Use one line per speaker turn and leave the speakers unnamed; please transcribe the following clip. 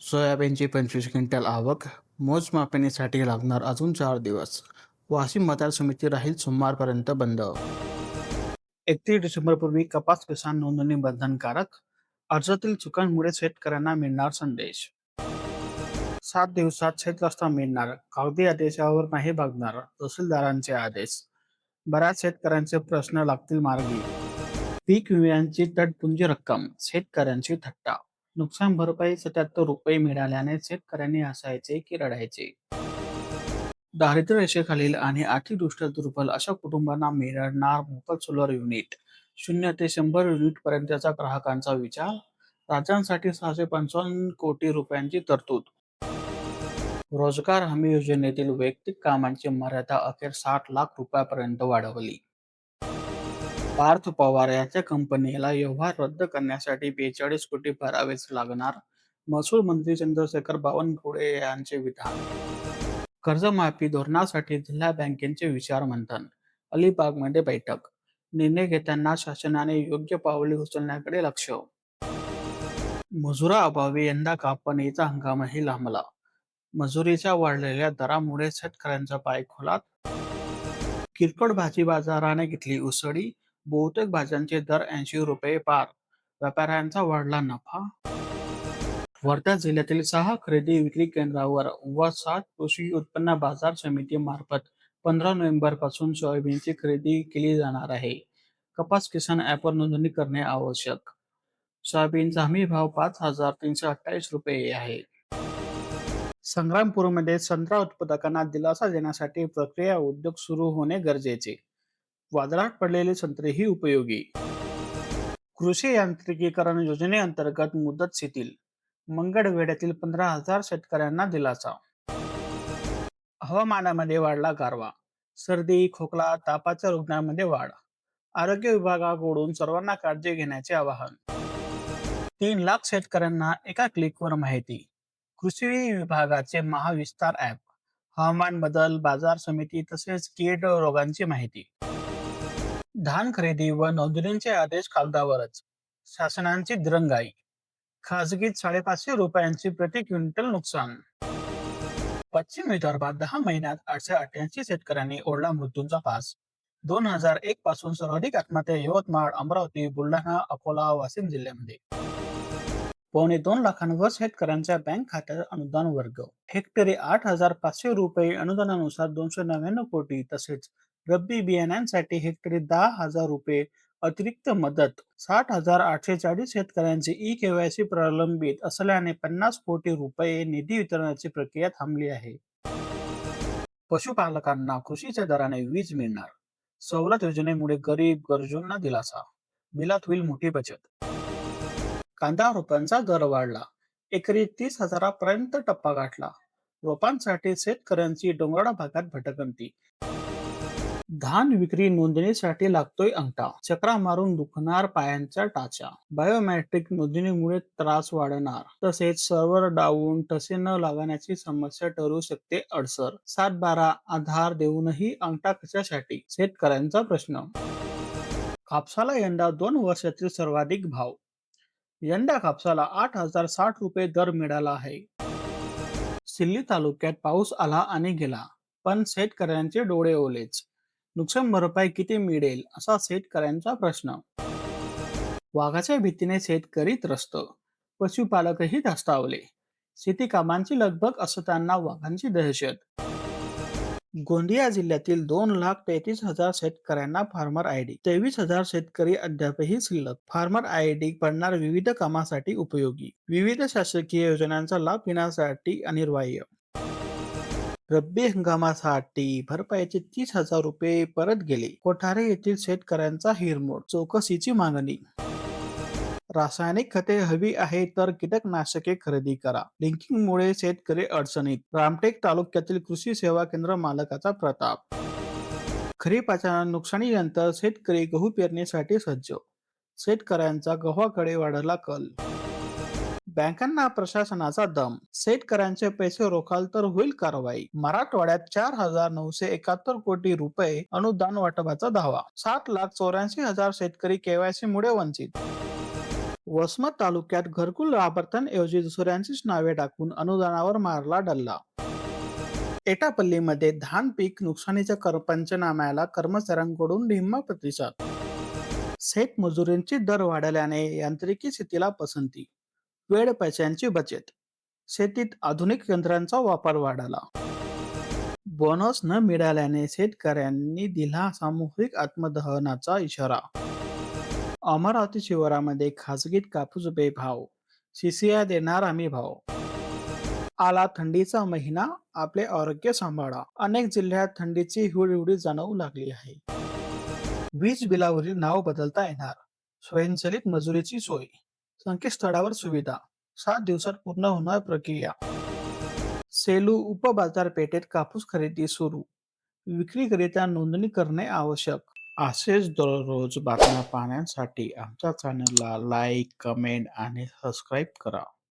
सोयाबीनची पंचवीस क्विंटल आवक मोजमापणीसाठी लागणार अजून चार दिवस. वाशिम मतदार समिती राहील सोमवारपर्यंत बंद. एकतीस डिसेंबरपूर्वी कपास किसान नोंदणी बंधनकारक अर्जातील चुकांमुळे शेतकऱ्यांना मिळणार संदेश. सात दिवसात शेतरस्ता मिळणार कागदी आदेशावर नाही बघणार तहसीलदारांचे आदेश. बऱ्याच शेतकऱ्यांचे प्रश्न लागतील मार्गी. पीक विम्यांची तटपुंजी रक्कम शेतकऱ्यांची थट्टा. नुकसान भरपाई सत्याहत्तर रुपये मिळाल्याने शेतकऱ्यांनी हसायचे की रडायचे. दारिद्र्य रेषेखालील आणि आर्थिकदृष्ट्या दुर्बल अशा कुटुंबांना मिळणार मोफत सोलर युनिट शून्य ते शंभर युनिट पर्यंतच्या ग्राहकांचा विचार राज्यांसाठी सहाशे पंचावन्न कोटी रुपयांची तरतूद. रोजगार हमी योजनेतील वैयक्तिक कामांची मर्यादा अखेर साठ लाख रुपयापर्यंत वाढवली. पार्थ पवार यांच्या कंपनीला व्यवहार रद्द करण्यासाठी बेचाळीस कोटी भरावेच लागणार महसूल मंत्री चंद्रशेखर बावनकुळे यांचे विधान. कर्जमाफी धोरणासाठी जिल्हा बँकेचे विचार मंथन अलिबागमध्ये बैठक निर्णय घेताना शासनाने योग्य पावले उचलण्याकडे लक्ष. मजुराअभावी यंदा कापणीचा हंगामही लांबला. मजुरीच्या वाढलेल्या दरामुळे शेतकऱ्यांचा पाय खोलात. किरकोळ भाजी बाजाराने घेतली उसळी बहुतेक भाज्यांचे दर ऐंशी रुपये पार. व्यापाऱ्यांचा वाढला नफा. वर्धा जिल्ह्यातील सहा खरेदी विक्री केंद्रावर व सात कृषी उत्पन्न बाजार समिती मार्फत पंधरा नोव्हेंबरपासून सोयाबीनची खरेदी केली जाणार आहे. कपास किसान ॲपवर नोंदणी करणे आवश्यक. सोयाबीनचा हमी भाव पाच हजार तीनशे अठ्ठावीस रुपये आहे. संग्रामपूरमध्ये संत्रा उत्पादकांना दिलासा देण्यासाठी प्रक्रिया उद्योग सुरू होणे गरजेचे. वादळात पडलेले संत्रेही उपयोगी. कृषी यांत्रिकीकरण योजनेअंतर्गत मुदत शिथिल मंगळवेड्यातील पंधरा हजार शेतकऱ्यांना दिलासा. हवामानामध्ये वाढला गारवा सर्दी खोकला तापाच्या रुग्णांमध्ये वाढ. आरोग्य विभागाकडून सर्वांना काळजी घेण्याचे आवाहन. तीन लाख शेतकऱ्यांना एका क्लिकवर माहिती. कृषी विभागाचे महाविस्तार ॲप हवामान बदल बाजार समिती तसेच कीड रोगांची माहिती. धान खरेदी व नोंदणीचे आदेश कागदावरच. शासनांची दिरंगाई. खाजगीत साडेपाचशे रुपयांची प्रति क्विंटल नुकसान. पश्चिम विदर्भात दहा महिन्यात आठशे अठ्याऐंशी शेतकऱ्यांनी ओढला मृत्यूंचा पास. दोन हजार एक पासून सर्वाधिक आत्महत्या यवतमाळ अमरावती बुलढाणा अकोला वाशिम जिल्ह्यामध्ये. पावणे दोन लाखांवर शेतकऱ्यांच्या बँक खात्यात अनुदान वर्ग. हेक्टरी आठ हजार पाचशे रुपये अनुदानानुसार दोनशे नव्याण्णव कोटी तसेच रब्बी बियाण्यांसाठी हेक्टरी दहा हजार रुपये अतिरिक्त मदत साठ हजार आठशे चाळीस शेतकऱ्यांची ई केवायसी प्रलंबित असल्याने पन्नास कोटी रुपये निधी वितरणाची प्रक्रिया थांबली आहे. पशुपालकांना कृषीच्या दराने वीज मिळणार सवलत योजनेमुळे गरीब गरजूंना दिलासा बिलात होईल मोठी बचत. कांदा रोपांचा दर वाढला एकरी तीस हजारापर्यंत टप्पा गाठला रोपांसाठी शेतकऱ्यांची डोंगराळ भागात भटकंती. धान विक्री नोंदणीसाठी लागतोय अंगठा. चक्रा मारून दुखणार पायांच्या टाचा. बायोमॅट्रिक नोंदणीमुळे त्रास वाढणार. तसेच सर्व्हर डाऊन ठसे न लागण्याची समस्या ठरू शकते अडसर. सात बारा आधार देऊनही अंगठा कशासाठी? शेतकऱ्यांचा प्रश्न. कापसाला यंदा दोन वर्षातील सर्वाधिक भाव. यंदा कापसाला आठ हजार साठ रुपये दर मिळाला आहे. सिल्ली तालुक्यात पाऊस आला आणि गेला. पण शेतकऱ्यांचे डोळे ओलेच. नुकसान भरपाई किती मिळेल असा शेतकऱ्यांचा प्रश्न. वाघाच्या भीतीने शेतकरी त्रस्त पशुपालकही धास्तावले. शेती कामांची लगबग असताना वाघांची दहशत. गोंदिया जिल्ह्यातील दोन लाख तेहतीस हजार शेतकऱ्यांना फार्मर आय डी तेवीस हजार शेतकरी अद्यापही शिल्लक. फार्मर आय डी पडणार विविध कामासाठी उपयोगी. विविध शासकीय योजनांचा लाभ घेण्यासाठी अनिर्वाह्य रब्बी हंगामासाठी भरपाईचे तीस हजार रुपये परत गेले. कोठारे येथील शेतकऱ्यांचा हिरमोड चौकशीची मागणी. रासायनिक खते हवी आहे तर कीटकनाशके खरेदी करा. लिंकिंगमुळे शेतकरी अडचणीत. रामटेक तालुक्यातील कृषी सेवा केंद्र मालकाचा प्रताप. खरीपाच्या नुकसानीनंतर शेतकरी गहू पेरणीसाठी सज्ज. शेतकऱ्यांचा गव्हाकडे वाढला कल. बँकांना प्रशासनाचा दम. शेतकऱ्यांचे पैसे रोखाल तर होईल कारवाई. मराठवाड्यात चार हजार नऊशे एकाहत्तर कोटी रुपये अनुदान वाटपाचा दावा. सात लाख चौऱ्याऐंशी हजार शेतकरी केवायसी मुळे वंचित. वसमत तालुक्यात घरकुल ऐवजी दुसऱ्यांचीच नावे टाकून अनुदानावर मारला डल्ला. एटापल्लीमध्ये धान पीक नुकसानीच्या कर पंचनाम्याला कर्मचाऱ्यांकडून ढिम्मा प्रतिसाद. शेत मजुरींची दर वाढल्याने यांत्रिकी शेतीला पसंती. वेळ पैशांची बचत. शेतीत आधुनिक यंत्रांचा वापर वाढला बोनस न मिळाल्याने शेतकऱ्यांनी दिला सामूहिक आत्मदहनाचा इशारा. अमरावती शिवारामध्ये खासगीत कापूस बेभाव सीसीआय देणार आम्ही भाव. आला थंडीचा महिना आपले आरोग्य सांभाळा. अनेक जिल्ह्यात थंडीची हुडहुडी जाणवू लागली आहे. वीज बिलावरील नाव बदलता येणार. स्वयंचलित मजुरीची सोय. संकेतस्थळावर सुविधा. सात दिवसात पूर्ण होणार प्रक्रिया. सेलू उपबाजारपेठेत कापूस खरेदी सुरू. विक्रीकरिता नोंदणी करणे आवश्यक. असेच दररोज बातम्या पाहण्यासाठी आमच्या चॅनलला लाईक कमेंट आणि सबस्क्राईब करा.